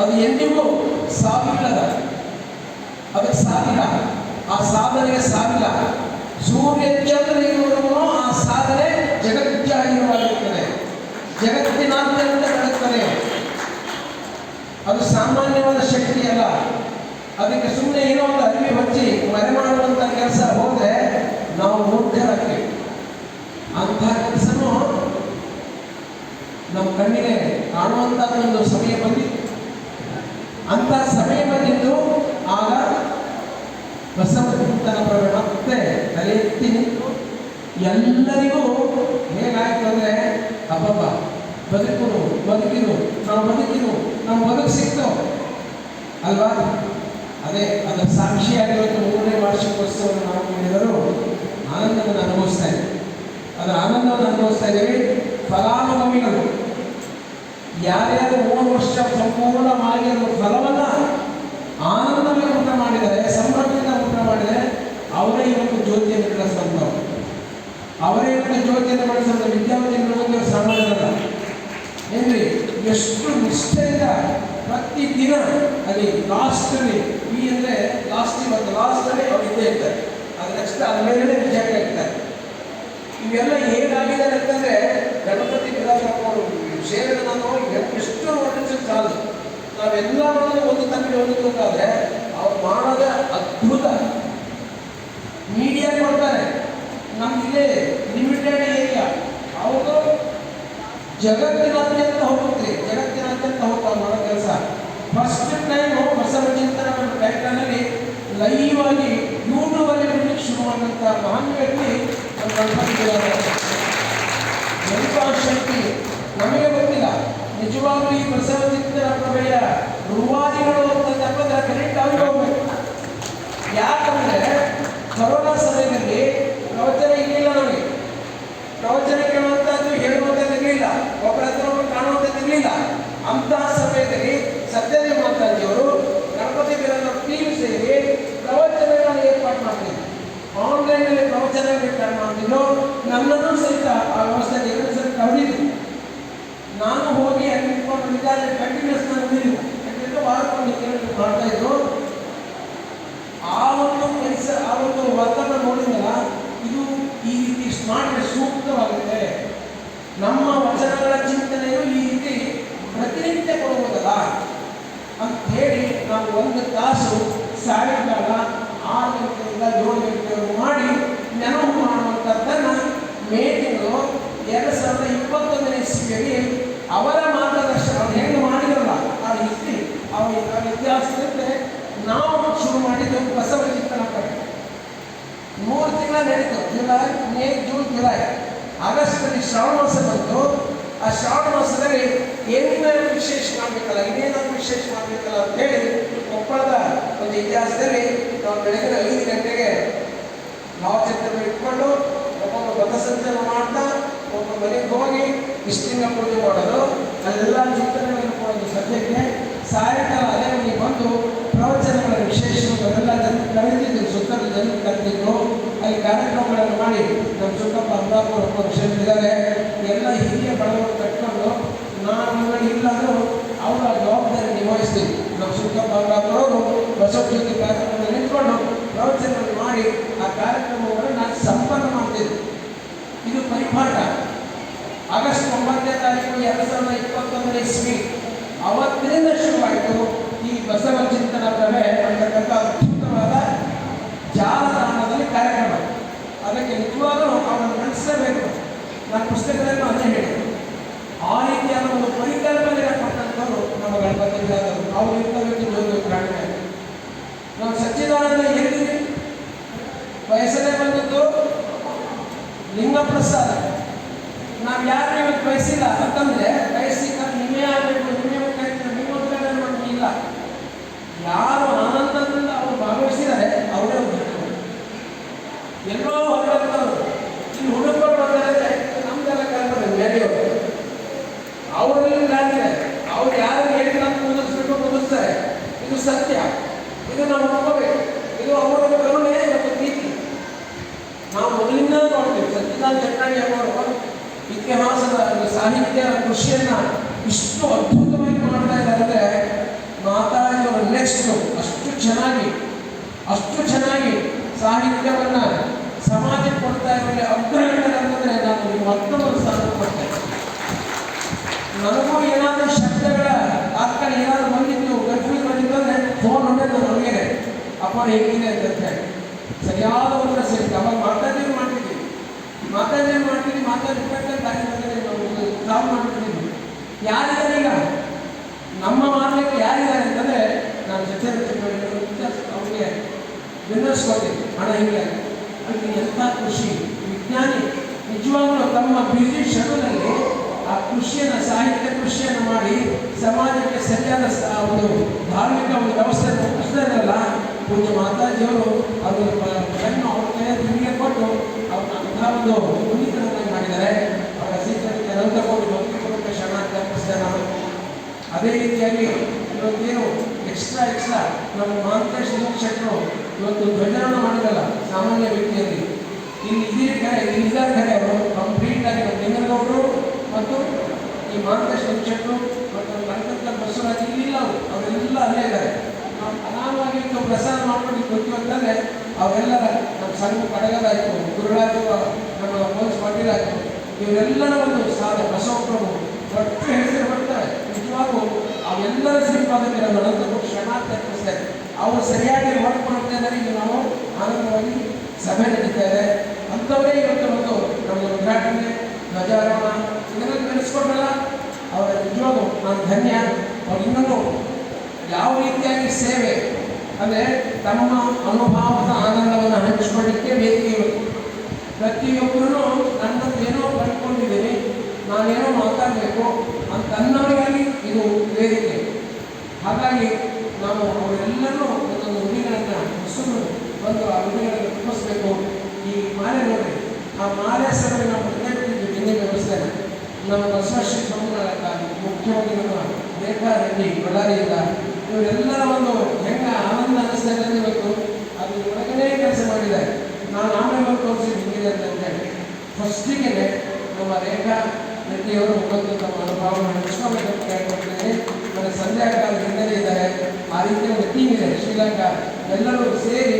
ಅದು ಎಂದಿಗೂ ಸಾವಿಲ್ಲದ ಅದಕ್ಕೆ ಸಾವಿಲ್ಲ ಆ ಸಾಧನೆಗೆ ಸಾವಿಲ್ಲ ಸೂರ್ಯ ಚಂದ್ರ ಇರುವವರೆಗೂ ಆ ಸಾಧನೆ ಜಗತ್ಯಾಗಿರುವಾಗಿರುತ್ತದೆ ಜಗತ್ತಿನಾದ್ಯಂತ ನಡೆಯುತ್ತದೆ. ಅದು ಸಾಮಾನ್ಯವಾದ ಶಕ್ತಿ ಅಲ್ಲ. ಅದಕ್ಕೆ ಸುಮ್ಮನೆ ಏನೋ ಒಂದು ಅರಿವಿ ಹಚ್ಚಿ, ಮರೆ ಮಾಡುವಂಥ ಕೆಲಸ ಹೋದರೆ ನಾವು ಮೂರ್ಖರಾಗ್ತೀವಿ ಅಂತಹ ಕೆಲಸನೂ ನಮ್ಮ ಕಣ್ಣಿಗೆ ಕಾಣುವಂಥ ಒಂದು ಸಮಯ ಬಂದಿತ್ತು ಅಂಥ ಸಮಯ ಬಂದಿದ್ದು ಆಗ ಬಸವನ ಪ್ರವೇಶ ಮತ್ತೆ ತಲೆ ಎತ್ತಿ ಎಲ್ಲರಿಗೂ ಹೇಗಾಯ್ತು ಅಂದ್ರೆ, ಅಬ್ಬಬ್ಬ ಬದುಕುನು ಬದುಕಿರು, ನಾವು ಬದುಕಿರು, ನಾವು ಬದುಕು ಸಿಕ್ತು. ಅಲ್ವಾ? ಅದೇ, ಅದರ ಸಾಕ್ಷಿಯಾಗಿ ಇವತ್ತು ಮೂರನೇ ವಾರ್ಷಿಕೋತ್ಸವವನ್ನು ನಾವು ಕೇಳಿದರು ಆನಂದವನ್ನು ಅನುಭವಿಸ್ತಾ ಇದ್ದೀವಿ. ಅದರ ಆನಂದವನ್ನು ಅನುಭವಿಸ್ತಾ ಇದ್ದೀವಿ. ಫಲಾನುಭವಿಗಳು. ಯಾರ್ಯಾರು ವರ್ಷ ಸಂಪೂರ್ಣವಾಗಿ ಅದರ ಫಲವನ್ನ ಆನಂದಮಯ ಊಟ ಮಾಡಿದರೆ, ಸಂಭ್ರಮದಿಂದ ಊಟ ಮಾಡಿದರೆ ಅವರೇ ಇವತ್ತು ಜ್ಯೋತಿಯನ್ನು ಬೆಳೆಸುವಂಥವ್ರು ಅವರೇ ಇವತ್ತು ಜ್ಯೋತಿಯನ್ನು ಬೆಳೆಸುವಂಥ ವಿದ್ಯಾರ್ಥಿಗಳು ಸಾಮಾನ್ಯರಲ್ಲ ಏನ್ರಿ? ಎಷ್ಟು ನಿಷ್ಠೆಯಿಂದ ಪ್ರತಿ ದಿನ ಅಲ್ಲಿ ಲಾಸ್ಟಲ್ಲಿ ಈ ಅಂದರೆ ಲಾಸ್ಟ್ ಇವತ್ತು ಲಾಸ್ಟಲ್ಲಿ ಅವ್ರು ಇದ್ದೇ ಇರ್ತಾರೆ. ಅದು ನೆಕ್ಸ್ಟ್ ಅದ ಮೇಲೆ ವಿಜಯ ಇರ್ತಾರೆ ಇವೆಲ್ಲ ಹೇಗಾಗಿದ್ದಾರೆ ಅಂತಂದರೆ ಗಣಪತಿ ಬಿರಾದಪ್ಪ ಅವರು ತಂಡ ಓದಬೇಕಾದ್ರೆ ಅವ್ರು ಮಾಡೋದ ಅದ್ಭುತ. ಮೀಡಿಯಾ ಕೊಡ್ತಾರೆ. ನಮ್ಗೆ ಲಿಮಿಟೆಡ್ ಏರಿಯಾ ಅವರು ಜಗತ್ತಿನಾದ್ಯಂತ ಹೋಗುತ್ತೆ ಜಗತ್ತಿನಾದ್ಯಂತ ಹೋಗ್ತಾರೆ ಮಾಡೋ ಕೆಲಸ. ಫಸ್ಟ್ ಟೈಮ್ ಬಸವ ಚಿಂತನ ಕಾರ್ಯಕ್ರಮದಲ್ಲಿ ಲೈವ್ ಆಗಿ ಯೂಟ್ಯೂಬಲ್ಲಿ ಬಿಡ್ಲಿಕ್ಕೆ ಶುರು ಮಾಡಿದಂಥ ಮಹಾನ್ ವ್ಯಕ್ತಿ ನಮ್ಮ ಗಣಪತಿ. ಶಕ್ತಿ. ನಿಜವಾಗ್ಲೂ ಈ ಬಸವ ಚಿಂತನ ಪ್ರಭೆಯ ರೂವಾರಿಗಳು ಅಂತ ತಪ್ಪದ ಕರೆಕ್ಟ್ ಆಗಿ ಹೋಗ್ಬೇಕು. ಯಾಕಂದ್ರೆ ಕೊರೋನಾ ಸಮಯದಲ್ಲಿ ಪ್ರವಚನ ಇರಲಿಲ್ಲ ನಮಗೆ ಪ್ರವಚನ ಕೇಳುವಂತದ್ದು ಹೇಳುವಂಥದ್ದು ಇರಲಿಲ್ಲ ಒಬ್ಬರ ಹತ್ರ ಒಬ್ಬರು ಕಾಣುವಂಥದ್ದು ಇರಲಿಲ್ಲ ಅಂತಹ ಸಮಯದಲ್ಲಿ ಸತ್ಯದೇವ ಮಾತಾಜಿಯವರು ಗಣಪತಿ ಬೀರನ ಟೀಮ್ ಸೇರಿ ಪ್ರವಚನಗಳನ್ನು ಏರ್ಪಾಡು ಮಾಡ್ತಿದ್ರು ಆನ್ಲೈನಲ್ಲಿ ಪ್ರವಚನ ಏರ್ಪಾಡು ಮಾಡ್ತಿದ್ರು ನನ್ನನ್ನು ಸಹಿತ ಆ ವ್ಯವಸ್ಥೆಗೆ ಎರಡು ಸರಿ ಕರೆದಿದ್ರು ನಾನು ಹೋಗಿ ಅಲ್ಲಿ ನಿಂತ್ಕೊಂಡು ವಿಚಾರ ಕಂಟಿನ್ಯೂಸ್ ನಾನು ಉಳಿದು ಯಾಕೆಂದ್ರೆ ವಾರಕ್ಕೊಂದು ಕೇಳಿ ಮಾಡ್ತಾ ಇದ್ರು ಆ ಒಂದು ಪರಿಸರ ಆ ಒಂದು ವಾತಾವರಣ ನೋಡಿದಲ್ಲ ಇದು ಈ ರೀತಿ ಸ್ಮಾರ್ಟ್ ಸೂಕ್ತವಾಗಿದೆ ನಮ್ಮ ವಚನಗಳ ಚಿಂತನೆಯು ಈ ರೀತಿ ಪ್ರತಿನಿತ್ಯ ಕೊಡುವುದಲ್ಲ ಅಂತ ಹೇಳಿ ನಾವು ಒಂದು ತಾಸು ಸಾಯಂಕಾಲ ಆರು ಗಂಟೆಯಿಂದ ಏಳು ಗಂಟೆವರೆಗೂ ಮಾಡಿ ನೆನಪು ಮಾಡುವಂಥದ್ದನ್ನು ಮೇ ತಿಂಗಳು ಎರಡು ಸಾವಿರದ ಇಪ್ಪತ್ತೊಂದನೇ ಇಸ್ವಿಯಲ್ಲಿ ಅವರ ಮಾರ್ಗದರ್ಶನ ಅವ್ರು ಹೆಂಗೆ ಮಾಡಿದ್ರಲ್ಲ, ಆ ಹಿಸ್ಟ್ರಿ ಅವರ ಇತಿಹಾಸದಂತೆ ನಾವು ಶುರು ಮಾಡಿದ್ದು ಬಸವ ಚಿಂತನ ಕಡೆ ಮೂರು ತಿಂಗಳ ನಡೀತು, ಜುಲೈ, ಮೇ, ಜೂನ್, ಜುಲೈ. ಆಗಸ್ಟಲ್ಲಿ ಶ್ರಾವಣ ಮಾಸ ಬಂತು. ಆ ಶ್ರಾವಣ ಮಾಸದಲ್ಲಿ ಏನೇನು ವಿಶೇಷ ಮಾಡಬೇಕಲ್ಲ, ಇನ್ನೇನಾದ್ರು ವಿಶೇಷ ಮಾಡಬೇಕಲ್ಲ ಅಂತ ಹೇಳಿ ಕೊಪ್ಪಳದ ಒಂದು ಇತಿಹಾಸದಲ್ಲಿ ನಾವು ಬೆಳಗಿನ ಐದು ಗಂಟೆಗೆ ಭಾವಚಿತ್ರ ಇಟ್ಕೊಂಡು ಒಬ್ಬೊಬ್ಬ ಪಥಸಂಚಲನ ಮಾಡ್ತಾ ಒಬ್ಬ ಮನೆಗೆ ಹೋಗಿ ಇಷ್ಟಿಂಗ ಪೂಜೆ ಮಾಡೋದು. ಅಲ್ಲೆಲ್ಲ ಚಿಂತನೆಗಳನ್ನು ಕೊಡೋದು ಸದ್ಯಕ್ಕೆ ಸಾಯಂಕಾಲ ಅದೇ ಮನೆಗೆ ಬಂದು ಪ್ರವಚನಗಳ ವಿಶೇಷಗಳನ್ನೆಲ್ಲ ಜನ ಕರೆದಿದ್ದರು ಸುತ್ತಲ ಜನ ಕರೆದಿದ್ರು ಅಲ್ಲಿ ಕಾರ್ಯಕ್ರಮಗಳನ್ನು ಮಾಡಿ ನಮ್ಮ ಸುತ್ತಪ್ಪ ಅಮರಾಪುರ ಪಕ್ಷ ಎಲ್ಲ ಹಿರಿಯ ಬಡವರು ನಾನು ನಾನು ಇಲ್ಲಾಂದ್ರೂ ಅವರ ಜವಾಬ್ದಾರಿ ನಿಭಾಯಿಸ್ತೀವಿ ನಮ್ಮ ಸುತ್ತಪ್ಪ ಅಮರಾಪುರವರು ಬಸವ ಜ್ಯೋತಿ ಕಾರ್ಯಕ್ರಮದಲ್ಲಿ ನಿಂತ್ಕೊಂಡು ಪ್ರವಚನ ಮಾಡಿ ಆ ಕಾರ್ಯಕ್ರಮವನ್ನು ನಾನು ಸಂಪನ್ನ ಮಾಡ್ತೀನಿ ಇದು ಪರಿಪಾಠ ಆಗಸ್ಟ್ ಒಂಬತ್ತನೇ ತಾರೀಕು ಎರಡು ಸಾವಿರದ ಇಪ್ಪತ್ತೊಂದನೇ ಇಸ್ವಿ ಅವತ್ತಿನಿಂದ ಶುರುವಾಯಿತು ಈ ಬಸವ ಚಿಂತನ ಪ್ರಭೆ ಅಂತಕ್ಕಂಥ ಅದ್ಭುತವಾದ ಜಾಲತಾಣದಲ್ಲಿ ಕಾರ್ಯಕ್ರಮ ಅದಕ್ಕೆ ನಿಜವಾಗಲೂ ಅವರನ್ನು ನಡೆಸಬೇಕು ನಾನು ಪುಸ್ತಕದಲ್ಲಿ ಅದೇ ಹೇಳಿ ಆ ರೀತಿಯಾದ ಒಂದು ಪರಿಕಲ್ಪನೆ ಕೊಟ್ಟಂಥವ್ರು ನಮ್ಮ ಗಣಪತಿ ಬಿರಾದರು ಅವ್ರು ಇರ್ತಬೇಕು ಜೋಗಿ ಪ್ರಾಣಿಗೆ ನಾವು ಸಚ್ಚಿದಾನಂದ ಹೇಳಿದ್ವಿ ವಯಸ್ಸಲ್ಲೇ ಬಂದದ್ದು ಲಿಂಗಪ್ರಸಾದ ನಾವು ಯಾರು ಇವತ್ತು ಬಯಸಿಲ್ಲ? ಅಂತಂದ್ರೆ ಬಯಸಿ ನಿಮ್ಮೇ ಆಗಬೇಕು ನಿಮ್ಮೇ ಕರೀತಾರೆ ನಿಮ್ಮ ನಮಗೆ ಇಲ್ಲ ಯಾರು ಕುಟ್ಲಾಲ್ ಚೆನ್ನಾಗಿ ಅವರು ಇತಿಹಾಸದ ಸಾಹಿತ್ಯ ಕೃಷಿಯನ್ನ ಇಷ್ಟು ಅದ್ಭುತವಾಗಿ ಮಾಡ್ತಾ ಇದ್ದಾರೆ. ಮಾತಾಡಿದವರು ನೆಕ್ಸ್ಟ್ ಅಷ್ಟು ಚೆನ್ನಾಗಿ ಅಷ್ಟು ಚೆನ್ನಾಗಿ ಸಾಹಿತ್ಯವನ್ನ ಸಮಾಜಕ್ಕೆ ಕೊಡ್ತಾ ಇದ್ರೆ ಅಗ್ರಗಣ್ಯರಂತಂದ್ರೆ ನಾನು ನಿಮ್ಮ ಮತ್ತೊಂದು ಸ್ಥಾನ ಕೊಡ್ತೇನೆ. ನನಗೂ ಏನಾದರೂ ಶಬ್ದಗಳ ಆತ್ಮನ ಏನಾದರೂ ಬಂದಿತ್ತು ಕನ್ಫ್ಯೂಸ್ ಬಂದಿತ್ತು ಅಂದ್ರೆ ಫೋನ್ ಹೊಡೆದು ನಮಗೆ. ಅಪ್ಪ, ಹೇಗಿದೆ ಅಂತ ಸರಿಯಾದ ಒಂದು ಸೇರಿ ಅವಾಗ ಮಾಡ್ತಾ ಇದ್ದೀವಿ ಮಾತಾಡಿರ್ತಕ್ಕಂಥ ತಾಯಿ ಬಂದರೆ ನಾವು ಸಾಲ್ವ್ ಮಾಡ್ತಿದ್ವಿ ಯಾರಿದ್ದಾರೆ ಈಗ? ನಮ್ಮ ಮಾರ್ಗಕ್ಕೆ ಯಾರಿದ್ದಾರೆ ಅಂತಂದ್ರೆ, ನಾನು ಸಚಿವ ಅವ್ರಿಗೆ ವಿನ್ನರ್ಸ್ಕೊಳ್ತೀನಿ ಹಣ ಹಿಂಗೆ? ಅಲ್ಲಿ ಎಂಥ ಕೃಷಿ? ವಿಜ್ಞಾನಿ, ನಿಜವಾಗ್ಲೂ ತಮ್ಮ ಬ್ಯುಸಿ ಶೆಡ್ಯೂಲಲ್ಲಿ ಆ ಕೃಷಿಯನ್ನು, ಸಾಹಿತ್ಯ ಕೃಷಿಯನ್ನು ಮಾಡಿ ಸಮಾಜಕ್ಕೆ ಸರಿಯಾದ ಒಂದು ಧಾರ್ಮಿಕ ಒಂದು ವ್ಯವಸ್ಥೆ ಇರಲ್ಲ ಪೂಜ್ಯ ಮಾತಾಜಿಯವರು ಅದರ ಹೆಣ್ಣು ಅವ್ರ ಕೈಯ ತಿರುಗಿ ಕೊಟ್ಟು ಅವ್ರನ್ನ ಅಂಥ ಒಂದು ಅದೇ ರೀತಿಯಾಗಿ ಇವತ್ತೇನು ಎಕ್ಸ್ಟ್ರಾ ಎಕ್ಸ್ಟ್ರಾ ನಮ್ಮ ಮಹಾಂತೇಶ್ ಶೆಟ್ಟರು ಇವತ್ತು ಧ್ವಜಾರೋಹಣ ಮಾಡಿದಲ್ಲ ಸಾಮಾನ್ಯ ವ್ಯಕ್ತಿಯಲ್ಲಿ. ಇಲ್ಲಿ ಇದೇ ಕರೆ ಇಲ್ಲಿ ಇದ್ದಾರೆ ಕರೆ ಅವರು ಕಂಪ್ಲೀಟ್ ಆಗಿ ನಮ್ಮ ಲಿಂಗನಗೌಡರು ಮತ್ತು ಈ ಮಹಾಂತೇಶ್ ಶೆಟ್ಟರು ಮತ್ತು ಕಲ್ಕತ್ತ ಬಸವರಾಜ್ ಇಲ್ಲಿಲ್ಲ ಅವರು. ಅವರೆಲ್ಲ ಅಲ್ಲೇ ಇದ್ದಾರೆ. ಅನಾಮವಾಗಿ ಪ್ರಸಾರ ಮಾಡ್ಕೊಂಡು ಗೊತ್ತು ಅಂತಂದರೆ ಅವರೆಲ್ಲರ ನಮ್ಮ ಸಂಘ ಕಡಗದಾಯಿತು ಗುರುರಾಜು ನಮ್ಮ ಪೊಲೀಸ್ ಪಾಟೀಲ್ ಆಯಿತು. ಇವರೆಲ್ಲರ ಒಂದು ಸಾಧ ಬಸವಪ್ರಭು ಒಟ್ಟು ಹೆಸರು ಬರ್ತಾರೆ. ನಿಜವಾಗೂ ಅವೆಲ್ಲರ ಶ್ರೀಪಾದಕ್ಕೆ ಅನಂತಪುರ ಕ್ಷಣ ಅರ್ಪಿಸ್ತಾರೆ ಅವರು ಸರಿಯಾಗಿ ವರ್ಕ್ ಮಾಡ್ತಾ ಇದ್ದಾರೆ. ಈಗ ನಾವು ಆನಂದವಾಗಿ ಸಭೆ ನಡೀತಾ ಇದೆ. ಅಂಥವರೇ ಇವತ್ತು ಒಂದು ನಮ್ಮ ಉದ್ಘಾಟನೆ, ಧ್ವಜಾರೋಹಣ, ಇದೆಲ್ಲ ನಡೆಸ್ಕೊಂಡಲ್ಲ ಅವರ ನಿಜವಾಗೂ ನಾನು ಧನ್ಯ. ಅವ್ರು ಇನ್ನೂ ಯಾವ ರೀತಿಯಾಗಿ ಸೇವೆ ಅಂದರೆ ತಮ್ಮ ಅನುಭವದ ಆನಂದವನ್ನು ಅವರೆಲ್ಲರೂ ಒಂದೊಂದು ನುಡಿಗಳನ್ನು ಹೊಸದು ಬಂದು ಆ ನುಡಿಗಳನ್ನು ತುಂಬಿಸ್ಬೇಕು ಈ ಮಾಲೆ ನೋಡಿ ಆ ಮಾಲೆ ಸಭೆ ನಾವು ಪ್ರತ್ಯೇಕಿದ್ದು ಹಿಂದಿನ ವ್ಯವಸ್ಥೆ ನಮ್ಮ ಬಸವಶ್ರೀ ಸ್ವಾಮಿಗಳ ಮುಖ್ಯವಾಗಿ ನಮ್ಮ ರೇಖಾ ರೆಡ್ಡಿ ಬಳ್ಳಾರಿಯಿಂದ ಇವರೆಲ್ಲರ ಒಂದು ಹೆಂಗ ಆನಂದ ಅನಿಸ್ತಾ ಇದೆ ಇವತ್ತು ಅದು ಒಳಗಡೆ ಕೆಲಸ ಮಾಡಿದ್ದಾರೆ ನಾನು ಆಮೇಲೆ ಬಂದು ತೋರಿಸಿ ಹಿಂಗಿದೆ ಅಂತ ಹೇಳಿ ಫಸ್ಟಿಗೆ ನಮ್ಮ ರೇಖಾ ರೆಡ್ಡಿಯವರು ಬಂದು ತಮ್ಮ ಅನುಭವ ಹಂಚ್ಕೋಬೇಕಂತ ಕೇಳ್ಕೊಳ್ತೇನೆ. ನನ್ನ ಸಂಧ್ಯಾ ಕಾಲ ಇದ್ದಾರೆ. ಆ ರೀತಿಯ ಒಂದು ಟೀಮ್ ಇದೆ ಶ್ರೀಲಂಕಾ ಎಲ್ಲರೂ ಸೇರಿ